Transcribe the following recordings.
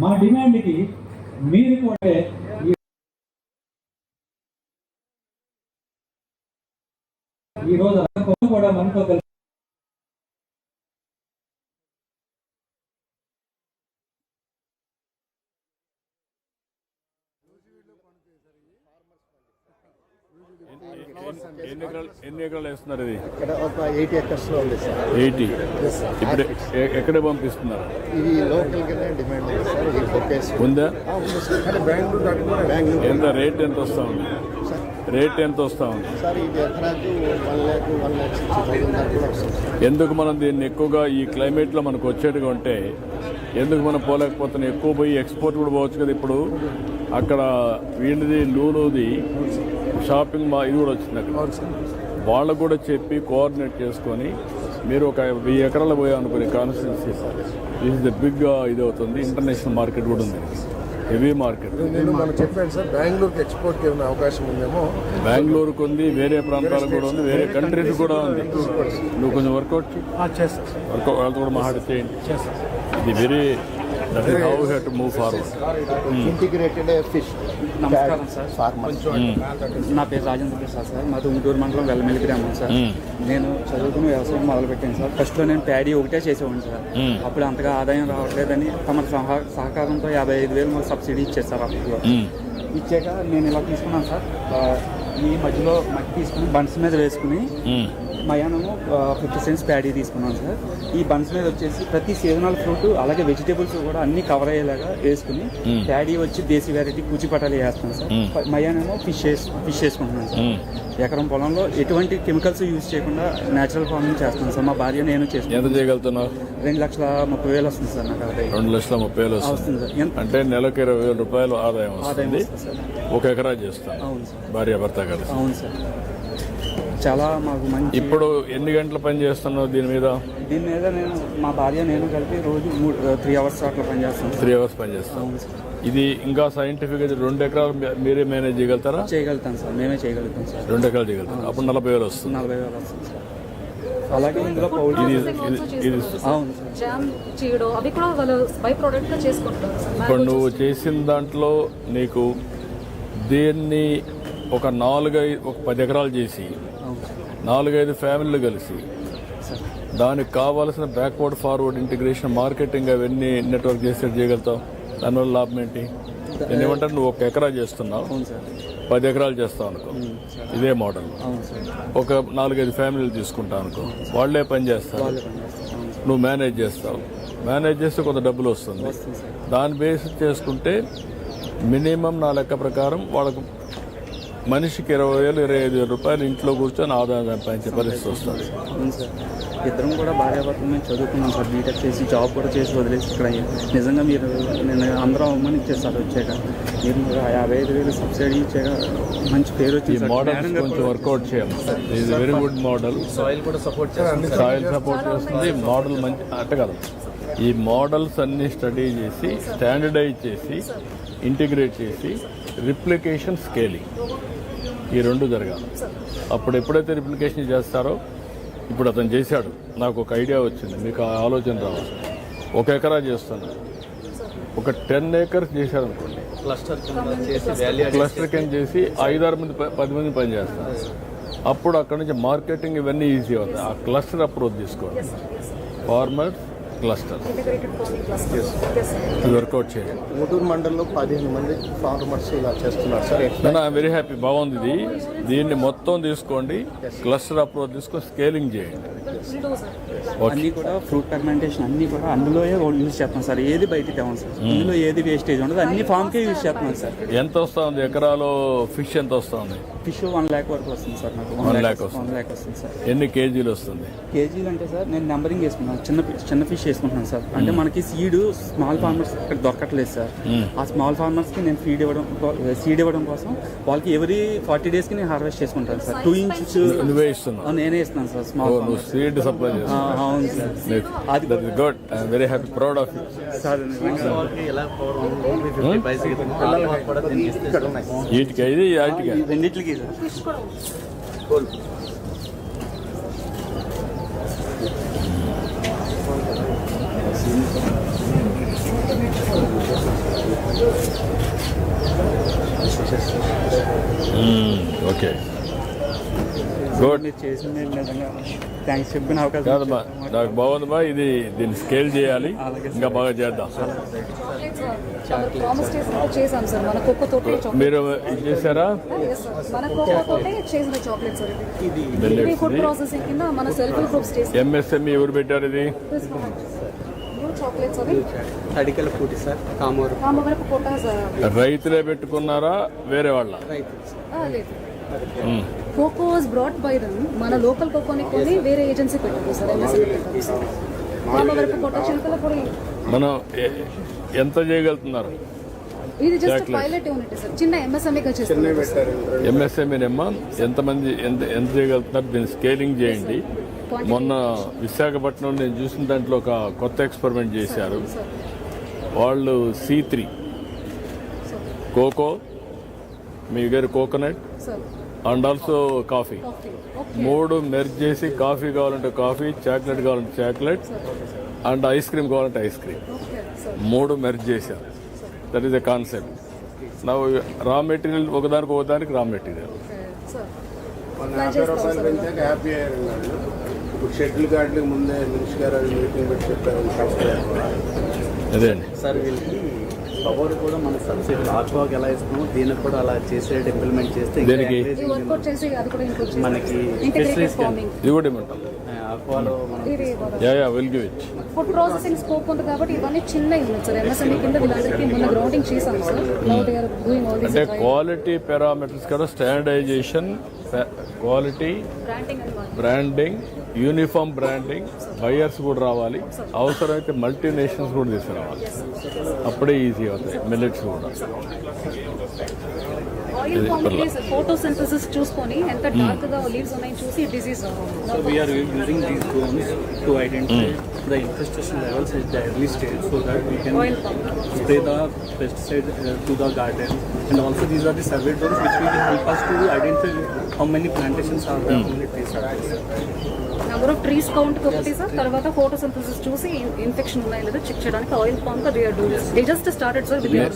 మా డిమాండ్కి మీరు కూడా ఈ- రోజు అందరూ కూడా మనతో కలిసి ఎన్ని ఎకరాలు ఎన్ని ఎకరాలు వేస్తున్నారు ఇది? ఇక్కడ ఒక ఎయిట్ ఎకర్స్లో ఉంది సార్. ఎయిటీ? ఇప్పుడు ఎ- ఎక్కడ పంపిస్తున్నారు? ఇది డిమాండ్ ఉంది సార్. ఈ బొకేస్. ఉందా? బెంగళూరు ఎంత? రేట్ ఎంత వస్తా ఉంది? రేట్ ఎంత వస్తా ఉంది? సార్ ఇది ఎకరాకు one lakh one lakh sixty thousand దాకా కూడా వస్తుంది సార్. ఎందుకు మనం దీన్ని ఎక్కువగా ఈ క్లైమేట్లో మనకు వచ్చేట్టుగా ఉంటే ఎందుకు మనం పోలేకపోతున్నాం? ఎక్కువ పోయి ఎక్స్పోర్ట్ కూడా పోవచ్చు కదా ఇప్పుడు. అక్కడ వీళ్ళది లూలుది. షాపింగ్ మా ఇది కూడా వచ్చింది అక్కడ. వాళ్ళకు కూడా చెప్పి కోఆర్డినేట్ చేసుకొని మీరు ఒక వెయ్యి ఎకరాలు పోయాం అనుకుని constituency this is the big ఇది అవుతుంది. ఇంటర్నేషనల్ మార్కెట్ కూడా ఉంది. హెవీ మార్కెట్ నేను మనం చెప్పాను సార్ బెంగళూరుకి ఎక్స్పోర్ట్కి ఏమైనా అవకాశం ఉందేమో. బెంగళూరుకు ఉంది వేరే ప్రాంతాలకు కూడా ఉంది వేరే కంట్రీస్ కూడా ఉంది. నువ్వు కొంచెం వర్కౌట్ చేస్తాను వర్కౌట్ వాళ్ళతో కూడా మాట్లాడి చేయండి. ఇది very that is how have to move forward integrated fish నమస్కారం సార్. ఫార్మర్స్ నా పేరు రాజేంద్ర ప్రసాద్ సార్. మాది ఉంటూరు మండలం వెల్లమెల్లి గ్రామం సార్. నేను చదువుకుని వ్యవసాయం మొదలుపెట్టాను సార్. ఫస్ట్లో నేను ప్యాడీ ఒకటే చేసేవాడిని సార్. అప్పుడు అంతగా ఆదాయం రావట్లేదని తమ సహ- సహకారంతో యాభై ఐదు వేలు మాకు సబ్సిడీ ఇచ్చారు సార్ అప్పుడు ఇచ్చాక నేను ఇలా తీసుకున్నాను సార్. ఈ మధ్యలో మట్టి తీసుకుని బన్స్ మీద వేసుకుని మయానము ఫిఫ్టీ సెంట్స్ ప్యాడీ తీసుకున్నాను సార్. ఈ బన్స్ మీద వచ్చేసి ప్రతి సీజనల్ ఫ్రూట్ అలాగే వెజిటేబుల్స్ కూడా అన్ని కవర్ అయ్యేలాగా వేసుకుని ప్యాడీ వచ్చి దేశీ వెరైటీ కూచిపటాలు వేస్తాను సార్. మయానేమో ఫిష్ ఫిష్ వేసుకుంటున్నాను సార్. ఎకరం పొలంలో ఎటువంటి కెమికల్స్ యూజ్ చేయకుండా నేచురల్ ఫార్మింగ్ చేస్తున్నాను సార్. మా భార్య నేను ఎంత చేయగలుగుతున్నావు? రెండు లక్షల ముప్పై వేలు వస్తుంది సార్ నాకు ఆదాయం రెండు లక్షల ముప్పై వేలు వస్తుంది. సార్. అంటే నెలకు ఇరవై వేల రూపాయలు ఆదాయం వస్తుంది. ఒక ఎకరా చేస్తాను. అవును సార్. భార్య భర్త కలిసి. అవును సార్. చాలా మాకు మంచి ఇప్పుడు ఎన్ని గంటలు పని చేస్తున్నావు దీని మీద? దీని మీద నేను మా భార్య నేను కలిపి రోజు త్రీ అవర్స్ అట్లా పనిచేస్తాను సార్ త్రీ అవర్స్ పని చేస్తాం ఇది ఇంకా సైంటిఫిక్ అయితే రెండు ఎకరాలు మీరే మేనేజ్ చేయగలుగుతారా? చేయగలుగుతాం సార్. మేమే చేయగలుగుతాం సార్. రెండు ఎకరాలు చేయగలుగుతారు? అప్పుడు నలభై వేలు వస్తుంది. నలభై వేలు వస్తుంది సార్. అలాగే ఇందులో పౌడర్ ఇది. అవును అవి కూడా వాళ్ళు బై చేసుకుంటారు. ఇప్పుడు నువ్వు. చేసిన దాంట్లో నీకు దీన్ని ఒక నాలుగైదు ఒక పది ఎకరాలు చేసి నాలుగైదు ఫ్యామిలీలు కలిసి. దానికి కావాల్సిన బ్యాక్వర్డ్ ఫార్వర్డ్ ఇంటిగ్రేషన్ మార్కెటింగ్ అవన్నీ నెట్వర్క్ చేసేది చేయగలుగుతావు. దానివల్ల లాభం ఏంటి? నేను ఏమంటాను నువ్వు ఒక ఎకరా చేస్తున్నావు. పది ఎకరాలు చేస్తావు అనుకో. ఇదే మోడల్ ఒక నాలుగైదు ఫ్యామిలీలు తీసుకుంటావు అనుకో. వాళ్ళే పని చేస్తారు. సార్. నువ్వు మేనేజ్ చేస్తావు. మేనేజ్ చేస్తే కొంత డబ్బులు వస్తుంది. దాని బేస్ చేసుకుంటే మినిమం నా లెక్క ప్రకారం వాళ్ళకు మనిషికి ఇరవై వేలు ఇరవై ఐదు వేల రూపాయలు ఇంట్లో కూర్చొని ఆదాయం సంపాదించే పరిస్థితి వస్తుంది. ఇద్దరం కూడా భార్యాభర్తలు మేము చదువుకున్నాం సార్. బీటెక్ చేసి జాబ్ కూడా చేసి వదిలేసి ఇక్కడ నిజంగా మీరు నేను అందరం అమ్మని ఇచ్చేస్తారు వచ్చాక. మీరు యాభై ఐదు వేలు సబ్సిడీ ఇచ్చాక మంచి పేరు ఈ వచ్చింది సార్. మోడల్స్ మేడం గారు కొంచెం వర్కౌట్ చేయాలి ఇది వెరీ గుడ్ మోడల్ సాయిల్ కూడా సపోర్ట్ చేస్తాను సాయిల్ సపోర్ట్ చేస్తుంది. మోడల్ మంచి అట్ట కదా. ఈ మోడల్స్ అన్ని స్టడీ చేసి స్టాండర్డైజ్ చేసి ఇంటిగ్రేట్ చేసి రిప్లికేషన్ స్కేలింగ్. ఈ రెండు జరగాలి. అప్పుడు ఎప్పుడైతే రిప్లికేషన్ చేస్తారో ఇప్పుడు అతను చేశాడు. నాకు ఒక ఐడియా వచ్చింది. మీకు ఆ ఆలోచన రావాలి. ఒక ఎకరా చేస్తున్నా. ఒక టెన్ ఏకర్స్ చేశారు అనుకోండి క్లస్టర్ చేసి వాల్యూ క్లస్టర్ కింద చేసి ఐదారు మంది ప- పది మంది పని చేస్తారు. అప్పుడు అక్కడ నుంచి మార్కెటింగ్ ఇవన్నీ ఈజీ అవుతాయి. ఆ క్లస్టర్ అప్రోచ్ తీసుకోవాలి ఫార్మర్స్ క్లస్టర్. ఇది వర్కౌట్ చేయండి. ఊటూరు మండలంలో పదిహేను మంది ఫార్మర్స్ ఇలా చేస్తున్నారు సార్. నేను వెరీ హ్యాపీ బాగుంది ఇది. దీన్ని మొత్తం తీసుకోండి. క్లస్టర్ అప్రోచ్ తీసుకొని స్కేలింగ్ చేయండి. అన్నీ కూడా ఫ్రూట్ ఫర్మెంటేషన్ అన్నీ కూడా అందులో యూజ్ చేస్తాం సార్. ఏది బయటికి తేవం సార్. ఇందులో ఏది వేస్టేజ్ ఉండదు. అన్ని ఫామ్కే యూజ్ చేస్తున్నాం సార్. ఎంత వస్తా ఉంది ఎకరాలో ఫిష్ ఎంత వస్తా ఉంది ఫిష్ వన్ ల్యాక్ వరకు వస్తుంది సార్ నాకు. వస్తుంది. వన్ ల్యాక్ వస్తుంది సార్. ఎన్ని కేజీలు వస్తుంది? కేజీలు అంటే సార్ నేను నెంబరింగ్ వేసుకున్నాను చిన్న చిన్న ఫిష్ వేసుకుంటున్నాను సార్. అంటే మనకి సీడ్ స్మాల్ ఫార్మర్స్ ఇక్కడ దొరకట్లేదు సార్. ఆ స్మాల్ ఫార్మర్స్కి నేను ఫీడ్ ఇవ్వడం సీడ్ ఇవ్వడం కోసం వాళ్ళకి ఎవరీ ఫార్టీ డేస్కి నేను హార్వెస్ట్ చేసుకుంటాను సార్. టూ ఇంచెస్ నువ్వే ఇస్తున్నావు. నేనే ఇస్తున్నాను సార్ స్మాల్ సీడ్ సప్లై అవును సార్. అది good very happy proud of you sir ఇస్తే వీటికి ఇది వాటికి? ఈ రెండిట్లకి సార్ Fish కూడా ఉంది. ఓకే గుడ్ థ్యాంక్స్ చెప్పిన అవకాశం కాదమ్మా. నాకు బాగుందమ్మా ఇది దీన్ని స్కేల్ చేయాలి. ఇంకా బాగా చేద్దాం. చాక్లెట్ మీరు ఇది చేశారా? Yes, sir. మన కోకో తోటే చేసిన చాక్లెట్ సార్ ఇది. ఇది Millets ఫుడ్ ది. ప్రాసెసింగ్ కింద మన సెల్ఫ్ గ్రూప్స్ చేసిన ఎంఎస్ఎంఈ ఎవరు పెట్టారు ఇది? చాక్లెట్స్ అవి? తడికల పూటి సార్ కామూరు రామవరపు కోట సార్. రైతులే పెట్టుకున్నారా వేరే వాళ్ళ? రైతు ఆ, లేదు. మ్మ్. Cocoa was brought by them. మన లోకల్ కోకోని కొని వేరే ఏజెన్సీ పెట్టారు సార్ ఎంఎస్ఎం పెట్టారు. సార్ రామవరపు కోట చిలుకల పొడి. మనం ఎ- ఎంత చేయగలుగుతున్నారు? ఇది జస్ట్. పైలట్ యూనిట్ సార్ చిన్న ఎంఎస్ఎంఈనేమ్మా ఎంతమంది ఎంత ఎంత చేయగలుగుతున్నారు? దీన్ని స్కేలింగ్ చేయండి. మొన్న విశాఖపట్నం నేను చూసిన దాంట్లో ఒక కొత్త ఎక్స్పెరిమెంట్ చేశారు. వాళ్ళు సి త్రీ కోకో మీ దగ్గర కోకోనట్ అండ్ ఆల్సో కాఫీ మూడు మెర్జ్ చేసి కాఫీ కావాలంటే కాఫీ చాక్లెట్ కావాలంటే చాక్లెట్ అండ్ ఐస్ క్రీమ్ కావాలంటే ఐస్ క్రీమ్ మూడు మెర్జ్ చేశారు. దట్ ఈస్ ద కాన్సెప్ట్ నా రా మెటీరియల్ ఒకదానికి ఒకదానికి రా మెటీరియల్ ఇప్పుడు షెడ్యూల్ గార్డులకు ముందే మినిస్టర్ గారు అది మీటింగ్ పెట్టి చెప్పారు అదే అండి. సార్ వీళ్ళకి పవర్ కూడా మన సబ్సిడీ ఆక్వాకి ఎలా ఇస్తున్నామో దీనికి కూడా అలా చేసేది ఇంప్లిమెంట్ చేస్తే చేసి చేసి మనకి ఇది కూడా ఇవ్వమంటాం ఆక్వాలో మనం ఇది yeah yeah will give it food processing scope ఉంది కాబట్టి ఇవన్నీ చిన్న యూనిట్ సార్. ఎంఎస్ఎంఈ కింద వీళ్ళందరికీ మొన్న గ్రౌండింగ్ చేశాం sir. Now they are doing all అంటే క్వాలిటీ పారామీటర్స్ కూడా standardisation quality branding uniform branding buyers కూడా రావాలి. అవసరమైతే మల్టీనేషన్స్ కూడా తీసుకురావాలి. అప్పుడే ఈజీ అవుతాయి. మిల్లెట్స్ కూడా. ఆయిల్ ఫోటోసింథసిస్ చూసుకొని ఎంత డార్క్గా లీవ్స్ ఉన్నాయని చూసి disease are using these drones to identify the infestation levels at the early stage so that we can Oil pump. Pesticide uh, to the garden. And also these are the survey drones which will help us to identify how many plantations are there, how many trees are there. Number of trees count ఒకటి sir తర్వాత photosynthesis చూసి infection ఉన్నాయో లేదో check చేయడానికి oil pump they are doing they just started sir with we are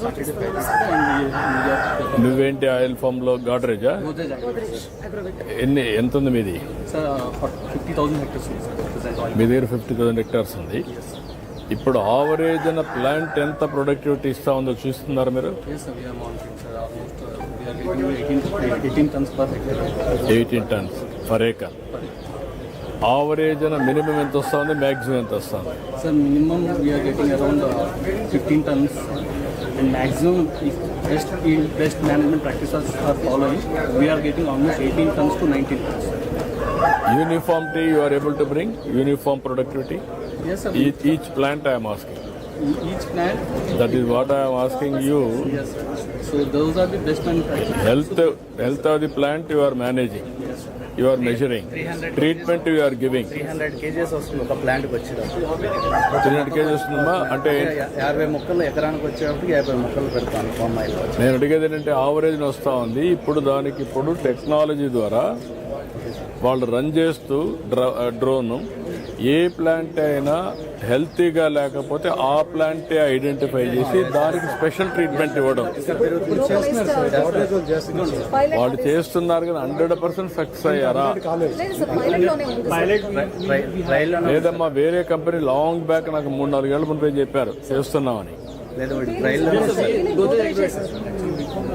నువ్వేంటి oil ఫామ్లో గాడ్రేజా ఎన్ని ఎంత ఉంది మీది sir, uh, for 50,000 hectares is present oil. మీ దగ్గర ఫిఫ్టీ థౌసండ్ హెక్టార్స్ ఉంది ఇప్పుడు ఆవరేజ్ అయిన ప్లాంట్ ఎంత ప్రొడక్టివిటీ ఇస్తా ఉందో చూస్తున్నారు మీరు? Eighteen tons per acre average అయిన మినిమం ఎంత వస్తుంది? మ్యాక్సిమం ఎంత వస్తుంది? Sir minimum getting around fifteen tons and maximum best best management practices are follow we are getting almost eighteen tons to nineteen tons uniformity you are able to bring uniform productivity Yes, sir. Each plant I'm asking E- Each plant, that is what I'm asking you yes. sir. So those are the best manufacturing. Health health of the plant you are managing you are measuring treatment you are giving three hundred kgs వస్తుంది ఒక ప్లాంట్కి వచ్చేటప్పుడు. Three hundred KG వస్తుందమ్మా? అంటే యాభై మొక్కలు ఎకరానికి వచ్చేటప్పుడు యాభై మొక్కలు పెడతాను బొమ్మాయిలో నేను అడిగేది ఏంటంటే ఆవరేజ్ వస్తూ ఉంది. ఇప్పుడు దానికి ఇప్పుడు టెక్నాలజీ ద్వారా వాళ్ళు రన్ చేస్తూ డ్ర డ్రోన్ ఏ ప్లాంట్ అయినా హెల్తీగా లేకపోతే ఆ ప్లాంటే ఐడెంటిఫై చేసి దానికి స్పెషల్ ట్రీట్మెంట్ ఇవ్వడం. వాళ్ళు చేస్తున్నారు కానీ హండ్రెడ్ పర్సెంట్ సక్సెస్ అయ్యారా? లేదమ్మా వేరే కంపెనీ లాంగ్ బ్యాక్ నాకు మూడు నాలుగేళ్ళ ముందు చెప్పారు? చేస్తున్నామని.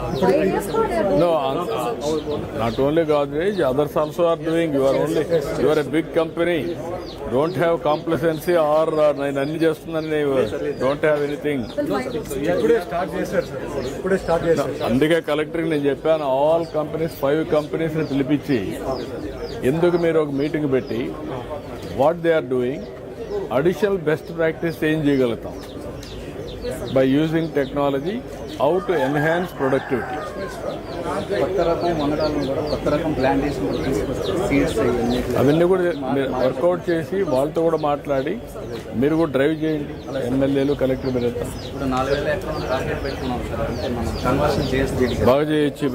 Godrej are doing it. Not only Godrej others also are doing your only your a big company don't have complacency or నేను అన్ని చేస్తున్నాను డోంట్ హ్యావ్ ఎనీథింగ్. అందుకే కలెక్టర్కి నేను చెప్పాను ఆల్ కంపెనీస్ ఫైవ్ కంపెనీస్ని పిలిపించి. ఎందుకు మీరు ఒక మీటింగ్ పెట్టి what they are doing additional best practice ఏం చేయగలుగుతాం. By using technology how to enhance productivity అవన్నీ కూడా మీరు వర్కౌట్ చేసి వాళ్ళతో కూడా మాట్లాడి మీరు కూడా డ్రైవ్ చేయండి. ఎమ్మెల్యేలు కలెక్టర్ మీరు బాగా చేయొచ్చు